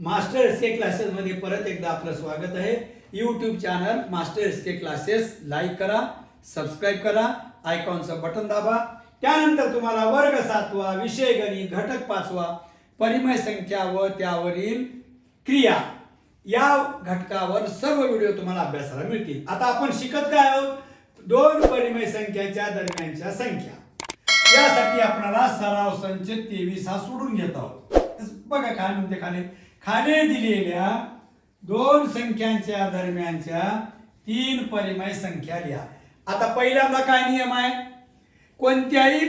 Master S K classes मध्ये परत एकदा आपलं स्वागत आहे. YouTube channel master S K classes like करा सबस्क्राईब करा आयकॉनचं बटन दाबा. त्यानंतर तुम्हाला वर्ग सातवा विषय गणित घटक पाचवा परिमय संख्या व त्यावरील क्रिया या घटकावर सर्व व्हिडिओ तुम्हाला अभ्यासाला मिळतील. आता आपण शिकत काय आहोत? दोन परिमय संख्याच्या दरम्यानच्या संख्या. यासाठी आपल्याला सराव संच तेवीस हा सोडून घेत आहोत. बघा काय म्हणते खाली. खाली दिलेल्या दोन संख्यांच्या दरम्यानच्या तीन परिमय संख्या लिहा. आता पहिल्यांदा काय नियम आहे? कोणत्याही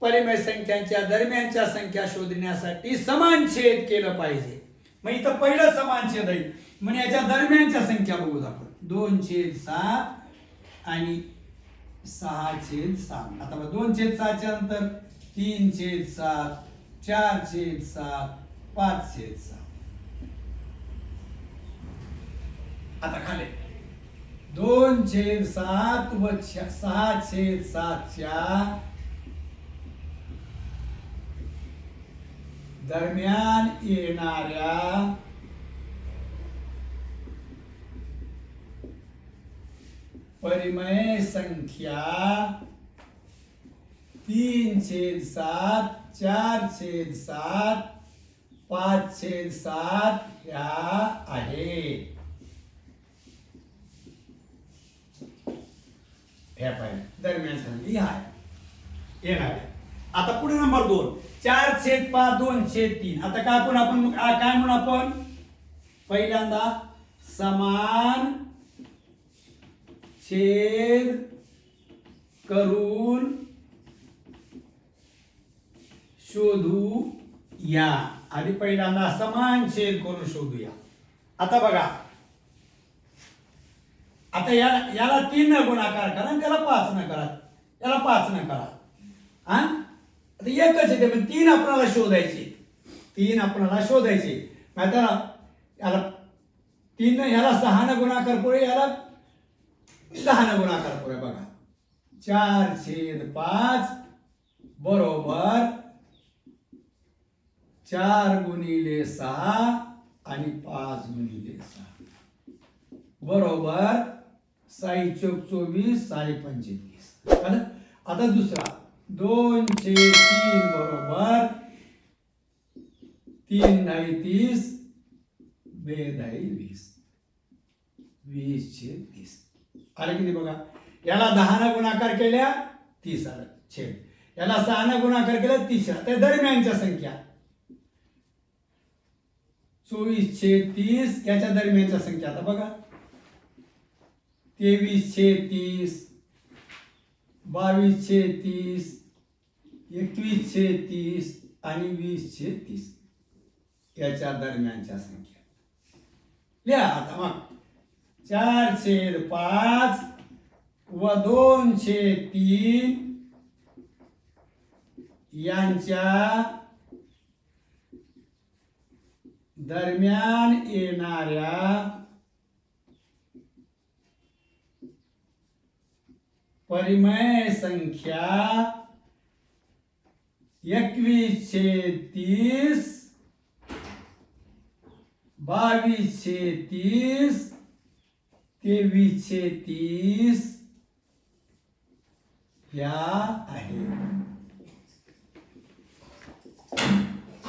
परिमय संख्यांच्या दरम्यानच्या संख्या शोधण्यासाठी समान छेद केलं पाहिजे. मग इथं पहिलं समान छेद आहे. म्हणजे याच्या दरम्यानच्या संख्या बघू आपण. दोन छेद सात आणि सहा छेद सात. आता बघा दोन छेद सातच्या नंतर तीन छेद सात चार छेद सात पाच छेद सात. आता खाले. दोन छेद सात व सहा छेद सातच्या दरम्यान येणाऱ्या परिमय संख्या तीन छेद सात चार छेद सात पाच छेद सात ह्या आहेत ह्या पाहिजे दरम्यान सांगली हाय येणार आहे. आता पुढे नंबर दोन. चार छेद पाच दोन छेद तीन. आता काय आपण आपण काय म्हणू आपण? पहिल्यांदा समान छेद करून शोधू या. आधी पहिल्यांदा समान छेद करून शोधूया. आता बघा. आता याला याला तीन न गुणाकार करा आणि त्याला पाच न करा. याला पाच न करा. हा? आता एकच येते पण तीन आपणाला शोधायचे. तीन आपणाला शोधायचे. नाही त्याला याला तीन ह्याला सहा न गुणाकार करूया याला दहा न गुणाकार करूया बघा. चार छेद पाच बरोबर चार गुणिले सहा आणि पाच गुणिले सहा. बरोबर? साई चौक चोवीस साई पंचवीस आलं? आता दुसरा. दोनशे तीन बरोबर. तीन नाही तीस बे वीस. वीस छे तीस. आलं किती बघा? याला दहानं गुणाकार केल्या तीस आलं. छेद. याला सहानं गुणाकार केल्या तीस ते त्या दरम्यानच्या संख्या. चोवीस छे तीस याच्या दरम्यानच्या संख्या. आता बघा. तेवीसशे तीस बावीस छे तीस एकवीसशे तीस आणि वीसशे तीस याच्या दरम्यानच्या संख्या. लिहा आता मग. चार छेद पाच व दोनशे तीन यांच्या दरम्यान येणाऱ्या परिमय संख्या एकवीसशे तीस बावीसशे तीस तेवीसशे तीस या आहेत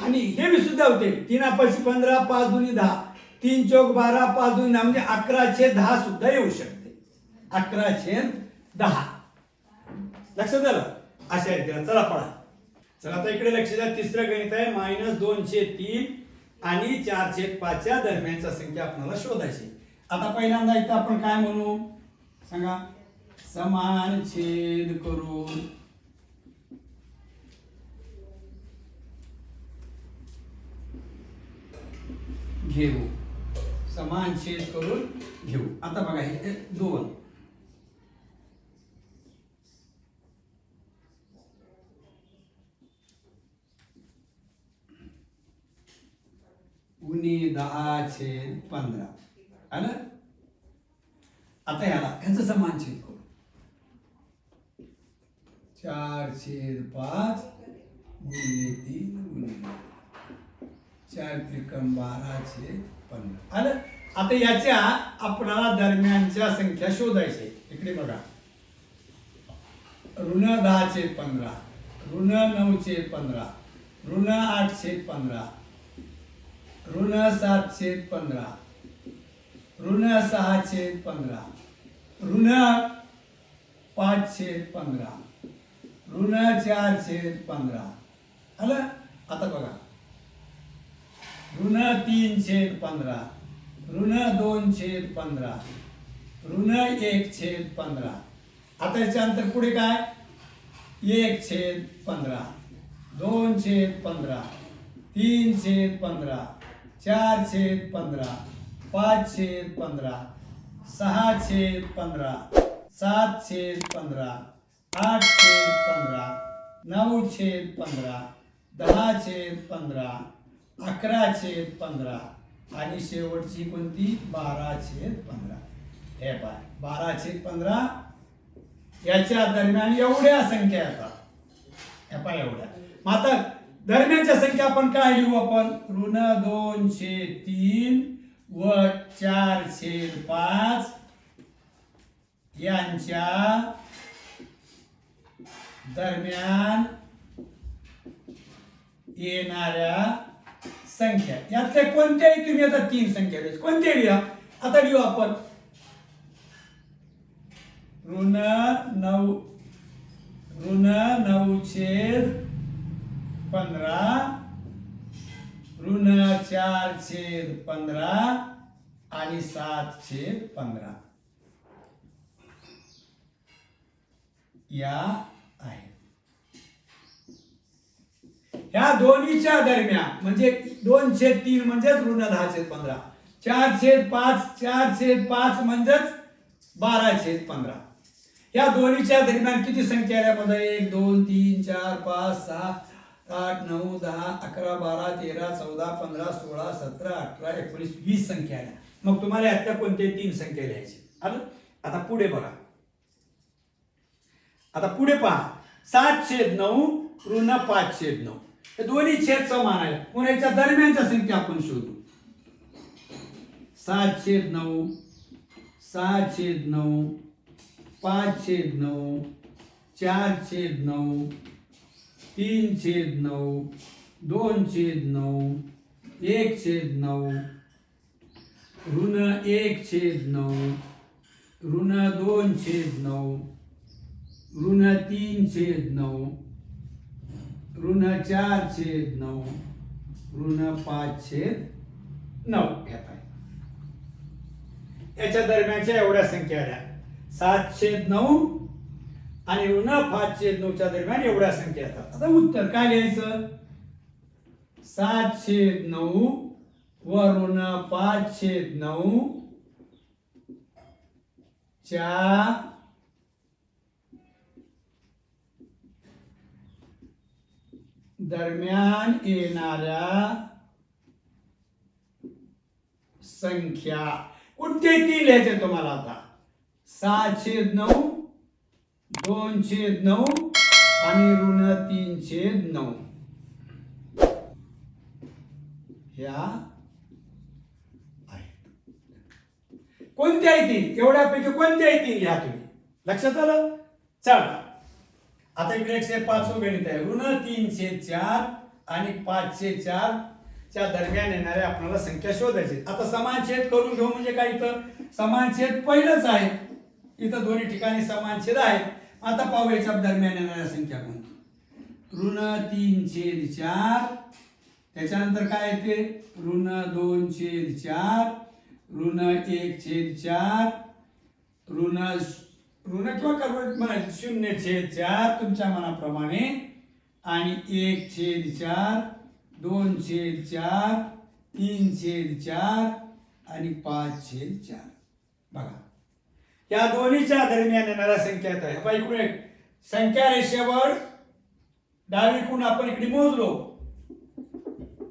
आणि हे बी सुद्धा होते. तीन पाचशे पंधरा पाच दुनी दहा. तीन चौक बारा पाच दुनी दहा. म्हणजे अकराशे दहा सुद्धा येऊ शकते. अकराशे दहा. लक्षात आलं? अशा रीतीला चला पळा. चला आता इकडे लक्ष द्या. तिसरं गणित आहे मायनस दोनशे तीन आणि चारशे पाचच्या दरम्यानच्या संख्या आपल्याला शोधायची. आता पहिल्यांदा इथं आपण काय म्हणू? सांगा. समान छेद करून. घेऊ. समान छेद करून घेऊ. आता बघा हे हे दोन. उनी दहा छेद पंधरा. आलं आता ह्याला ह्याचं समान छेद करू. चार छेद पाच गुणिले तीन गुणिले चार त्रिकम बारा छेद पंधरा. आलं आता याच्या आपणाला दरम्यानच्या संख्या शोधायची इकडे बघा. ऋण दहा छेद पंधरा. ऋण नऊ छेद पंधरा. ऋण आठ छेद पंधरा. ऋण सात छेद पंधरा ऋण सहा छेद पंधरा ऋण पाच छेद पंधरा ऋण चार छेद पंधरा आलं आता बघा ऋण तीन छेद पंधरा ऋण दोन छेद पंधरा ऋण एक छेद पंधरा आता याच्यानंतर पुढे काय एक छेद पंधरा दोन छेद पंधरा तीन छेद पंधरा चार छेद पंधरा पाच छेद पंधरा सहा छेद पंधरा सात छेद पंधरा आठ छेद पंधरा नऊ छेद पंधरा दहा छेद पंधरा अकरा छेद पंधरा आणि शेवटची कोणती? बारा छेद पंधरा. हे पाय बारा छेद पंधरा याच्या दरम्यान एवढ्या संख्या येतात हे पाय एवढ्या. मात्र दरम्यानच्या संख्या आपण काय लिहू आपण? ऋण दोनशे तीन व चार पाच. यांच्या दरम्यान येणाऱ्या संख्या. यातल्या कोणत्याही तुम्ही आता तीन संख्या द्यायची कोणत्याही लिहा. आता लिहू आपण. ऋण नऊ ऋण नऊ छेद पंधरा. ऋण चार छेद पंधरा आणि सात छेद पंधरा. या आहेत ह्या दोन्हीच्या दरम्यान म्हणजे दोन छेद तीन म्हणजेच ऋण दहा छेद पंधरा. चार छेद पाच चार छेद पाच म्हणजेच बारा छेद पंधरा. या दोन्हीच्या दरम्यान किती संख्या आहे? यामध्ये एक दोन तीन चार पाच सहा आठ नऊ दहा अकरा बारा तेरा चौदा पंधरा सोळा सतरा अठरा एकोणीस वीस संख्या आल्या. मग तुम्हाला आत्ता कोणते तीन संख्या लिहायची? आलं? आता पुढे बघा. आता पुढे पहा. सात छेद नऊ ऋण पाच छेद नऊ. हे दोन्ही छेद समान आहे पुन्हा याच्या दरम्यानच्या संख्या आपण शोधू? सात छेद नऊ सहा छेद नऊ पाच छेद नऊ चार छेद नऊ तीन छेद नऊ दोन छेद नऊ एक छेद नऊ ऋण एक छेद नऊ ऋण दोन छेद नऊ ऋण तीन छेद नऊ ऋण चार छेद नऊ ऋण पाच छेद नऊ घेत आहे याच्या दरम्यानच्या एवढ्या संख्या आल्या सात छेद नऊ आणि ऋण पाचशे नऊच्या दरम्यान एवढ्या संख्या येतात. आता उत्तर काय लिहायचं? सातशे नऊ व ऋण नऊ च्या दरम्यान येणाऱ्या संख्या. कोणते तीन लिहायचे तुम्हाला आता? सातशे नऊ दोन छेद नऊ आणि ऋण तीन छेद नऊ. ह्या आहेत. कोणत्या तीन एवढ्यापैकी कोणत्या येतील ह्या तुम्ही. लक्षात आलं? चला. आता इकडे एकशे पाच गणित आहे. ऋण तीन छेद चार आणि पाचशे चार च्या दरम्यान येणाऱ्या आपल्याला संख्या शोधायची. आता समान छेद करून घेऊ म्हणजे काय इथं? समान छेद पहिलंच आहे. इथं दोन्ही ठिकाणी समान छेद आहेत. आता पाहू दरम्यान येणाऱ्या संख्या कोणती? ऋण तीन छेद चार. त्याच्यानंतर काय येते? ऋण दोन छेद चार. ऋण एक छेद चार. ऋण ऋण किंवा कर्म म्हणायचे शून्य छेद चार तुमच्या मनाप्रमाणे. आणि एक छेद चार दोन छेद चार तीन छेद चार आणि पाच छेद चार. बघा. या दोन्हीच्या दरम्यान येणाऱ्या संख्या आहेत इकडून एक. संख्या रेषेवर डावीकडून आपण इकडे मोजलो.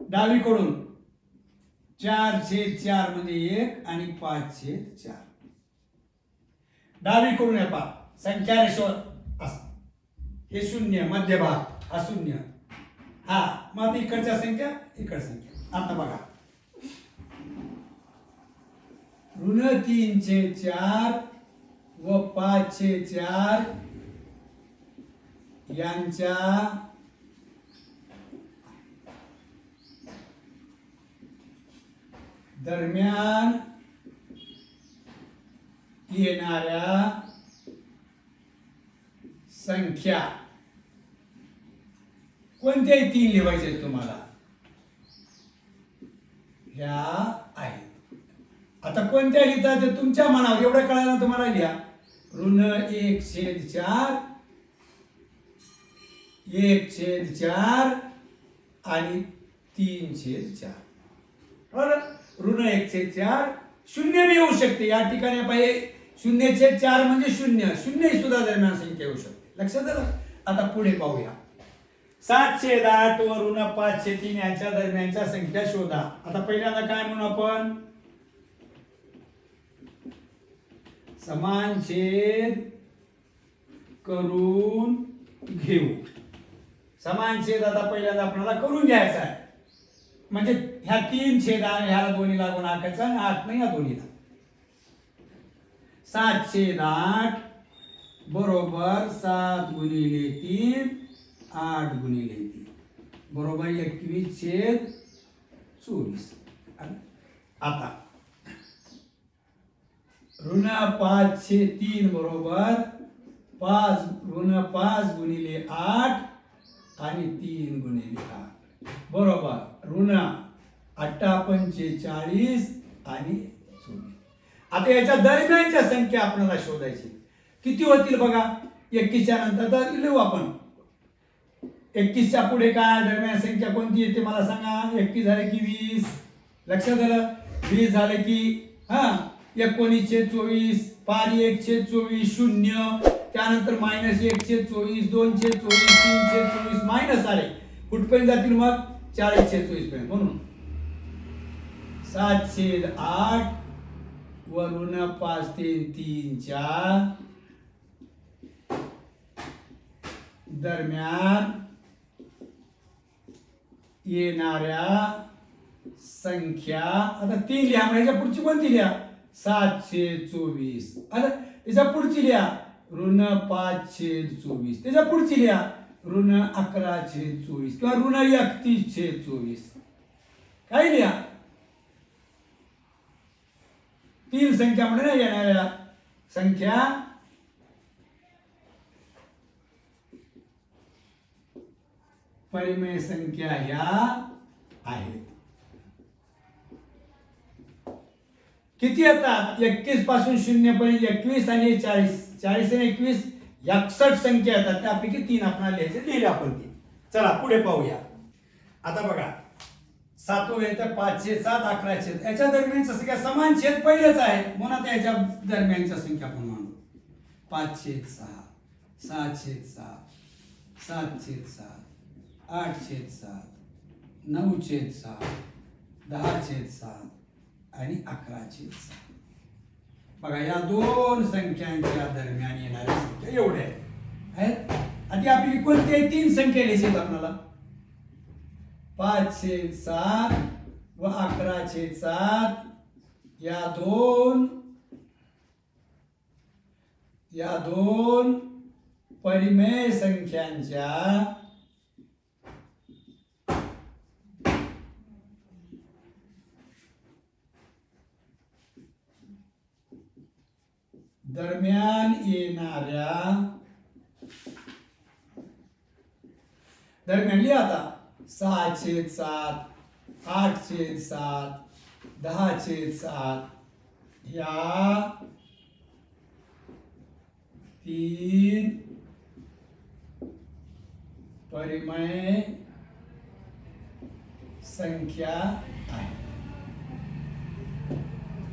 डावीकडून चार छेद चारमध्ये एक आणि पाच छेद चार. डावीकडून आहे पहा संख्या रेषेवर हे शून्य मध्यभाग हा शून्य. हा मग आता इकडच्या संख्या इकड संख्या. आता बघा. ऋण तीनशे चार व पाचशे चार यांच्या दरम्यान येणाऱ्या संख्या. कोणत्याही तीन लिहायचे तुम्हाला? ह्या आहेत. आता कोणत्या लिहितात ते तुमच्या मनावर? एवढं कळायला तुम्हाला लिहा. ऋण एक छेद चार एक छेद चार आणि तीन छेद चार. बरोबर ऋण एक छेद चार शून्य बी येऊ शकते. या ठिकाणी पाहिजे शून्य छेद चार म्हणजे शून्य. शून्य सुद्धा दरम्यान संख्या येऊ शकते. लक्षात आलं? आता पुढे पाहूया. सातशे आठ व ऋण पाचशे तीन यांच्या दरम्यानच्या संख्या शोधा. आता पहिल्यांदा काय म्हणू आपण? समान छेद करून घेऊ. समान छेद आता पहिल्यांदा आपल्याला करून घ्यायचा आहे. म्हणजे ह्या तीन छेद आणि ह्याला दोन्ही लागून आखायचा आणि आठ नाही या दोन्हीला. सात छेद आठ बरोबर सात गुणिले तीन आठ गुणिले तीन. बरोबर एकवीस छेद चोवीस. आता ऋण पाचशे तीन बरोबर पाच ऋण पाच गुणिले आठ आणि तीन गुणिले आठ. बरोबर. ऋण अठ्ठा पंचेचाळीस आणि चोवीस. आता याच्या दरम्यानच्या संख्या आपल्याला शोधायची. किती होतील बघा? एकतीसच्या नंतर तर लिहू आपण. एकतीसच्या पुढे काय? दरम्यान संख्या कोणती येते मला सांगा? एकतीस झाले की वीस. लक्षात आलं? वीस झाले की हा एकोणीसशे चोवीस पार एकशे चोवीस शून्य त्यानंतर मायनस एकशे चोवीस दोनशे चोवीस तीनशे चोवीस मायनस आले. कुठपर्यंत जातील मग? चारशे चोवीसपर्यंत. म्हणून सातशे आठ वरून पाच तीन तीन चार. दरम्यान येणाऱ्या संख्या आता तीन लिहा म्हणजे पुढची कोणती लिहा? सातशे चोवीस. आता त्याच्या पुढची लिहा. ऋण पाचशे चोवीस. त्याच्या पुढची लिहा. ऋण अकराशे चोवीस किंवा ऋण एकतीसशे चोवीस. काय लिहा? तीन संख्या म्हणून येणाऱ्या. संख्या परिमेय संख्या ह्या आहेत. किती येतात एकतीसपासून शून्य पर्यंत एकवीस आणि चाळीस. चाळीस आणि एकवीस एकसठ संख्या येतात. त्यापैकी तीन आपल्याला लिहायचे. लिहिले आपण ती. चला पुढे पाहूया. आता बघा. सातवं येतं पाचशे सात अकरा छेद. याच्या दरम्यानच्या संख्या समान छेद पहिलेच आहे. म्हणून आता याच्या दरम्यानच्या संख्या आपण मानू. छेद सहा. सहाशे सात सातशे सात आठशे सात. नऊ छेद सात दहा छेद सात. आणि अकराची बघा या दोन संख्यांच्या दरम्यान येणाऱ्या संख्या एवढ्या आहेत. आणि आपली कोणत्याही तीन संख्या लिहिली आपल्याला? पाच पाचशे सात व अकराशे सात. या दोन या दोन परिमेय संख्यांच्या दरम्यान येणाऱ्या दरम्यान लिहा आता. सहाशे सात आठ छेद सात दहा छेद सात. ह्या तीन परिमय संख्या आहे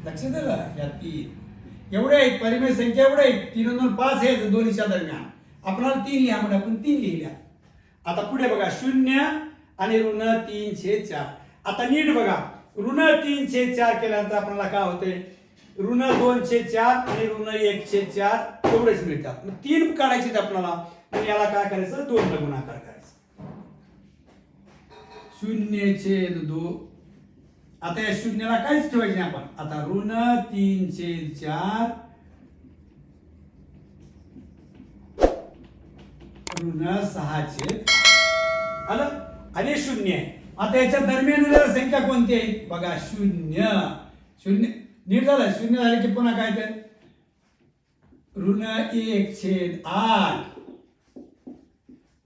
लक्ष दिलं या तीन. एवढे आहेत परिमेय संख्या एवढे आहेत तीन दोन पाच आहेत दोन्हीच्या दरम्यान. आपल्याला तीन लिहा म्हणजे आपण तीन लिहिल्या. आता पुढे बघा शून्य आणि ऋण तीनशे चार. आता नीट बघा ऋण तीनशे चार केल्यानंतर आपल्याला काय होते ऋण दोनशे चार आणि ऋण एकशे चार एवढेच मिळतात. मग तीन काढायचे आहेत आपल्याला. आणि याला काय करायचं? दोन गुणाकार करायचं. शून्य छेद दो आता या शून्याला काहीच ठेवायचं नाही आपण. आता ऋण तीनशे चार. ऋण सहाचे आलं? आणि शून्य आहे. आता याच्या दरम्यान संख्या कोणती आहे? बघा शून्य. शून्य. नीट झालं? शून्य झाले की पुन्हा काय तर ऋण एक छेद आठ.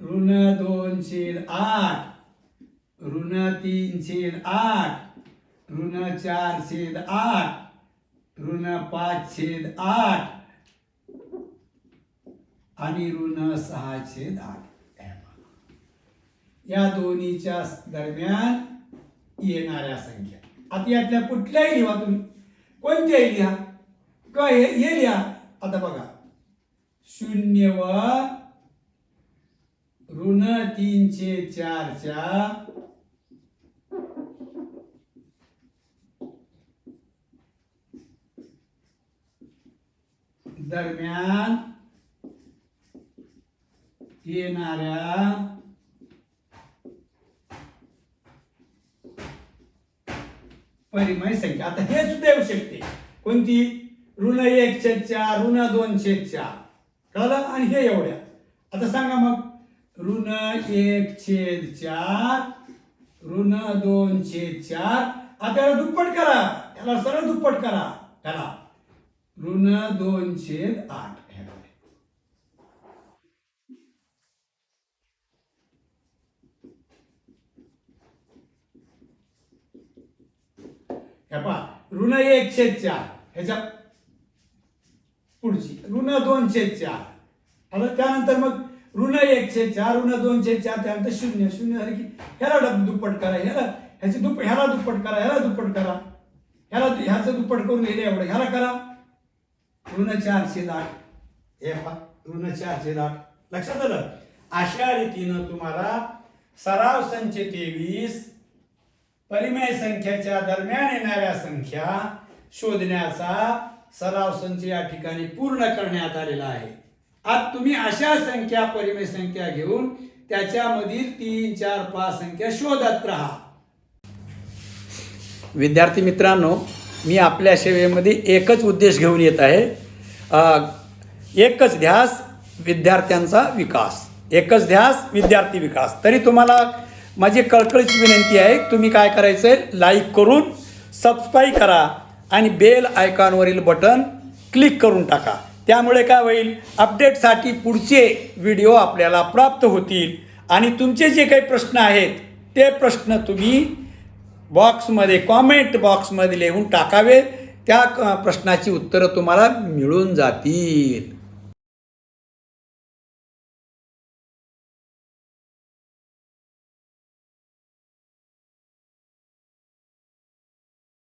ऋण दोन छेद आठ. ऋण तीन छेद आठ. ऋण चार छेद आठ. ऋण पाच छेद आठ. आणि ऋण सहा छेद आठ. या दोन्हीच्या दरम्यान येणाऱ्या संख्या. आता यातल्या कुठल्याही लिहा तुम्ही कोणत्याही लिहा. क हे हे लिहा. आता बघा. शून्य व ऋण तीनशे चारच्या दरम्यान येणाऱ्या परिमय संख्या. आता हे सुद्धा येऊ शकते. कोणती? ऋण एक छेद चार ऋण दोन छेद चार. कळलं? आणि हे एवढ्या. आता सांगा मग. ऋण एक छेद चार ऋण दोन छेद चार. आता याला दुप्पट करा. याला सरळ दुप्पट करा. करा. ऋण दोन छेद आठ. हे बघा. पहा ऋण एक छेद चार. ह्याच्या पुढची. ऋण दोन छेद चार. आलं त्यानंतर मग ऋण एक छेद चार ऋण दोन छेद चार त्यानंतर शून्य. शून्य झाले की ह्याला डब- दुप्पट करा. ह्याला ह्याची दुप्प ह्याला दुप्पट करा ह्याला दुप्पट करा. ह्याला ह्याचं दुप्पट करून गेले एवढं. ह्याला करा. ऋण चार छेद आठ हे पहा ऋण चार छेद आठ लक्षात आलं? अशा रीतीनं तुम्हाला सराव संच तेवीस परिमेय संख्याच्या दरम्यान येणाऱ्या संख्या शोधण्याचा सराव संच या ठिकाणी पूर्ण करण्यात आलेला आहे. आज तुम्ही अशा संख्या परिमेय संख्या घेऊन त्याच्यामधील तीन चार पाच संख्या शोधत राहा. विद्यार्थी मित्रांनो मी आपल्या सेवेमध्ये एकच उद्देश घेऊन येत आहे. एकच ध्यास विद्यार्थ्यांचा विकास. एकच ध्यास विद्यार्थी विकास. तरी तुम्हाला माझी कळकळीची विनंती आहे तुम्ही काय करायचं आहे लाईक करून सबस्क्राईब करा आणि बेल आयकॉनवरील बटन क्लिक करून टाका. त्यामुळे काय होईल अपडेटसाठी पुढचे व्हिडिओ आपल्याला प्राप्त होतील आणि तुमचे जे काही प्रश्न आहेत ते प्रश्न तुम्ही बॉक्समध्ये कॉमेंट बॉक्समध्ये लिहून टाकावे. त्या क- प्रश्नाची उत्तरं तुम्हाला मिळून जातील.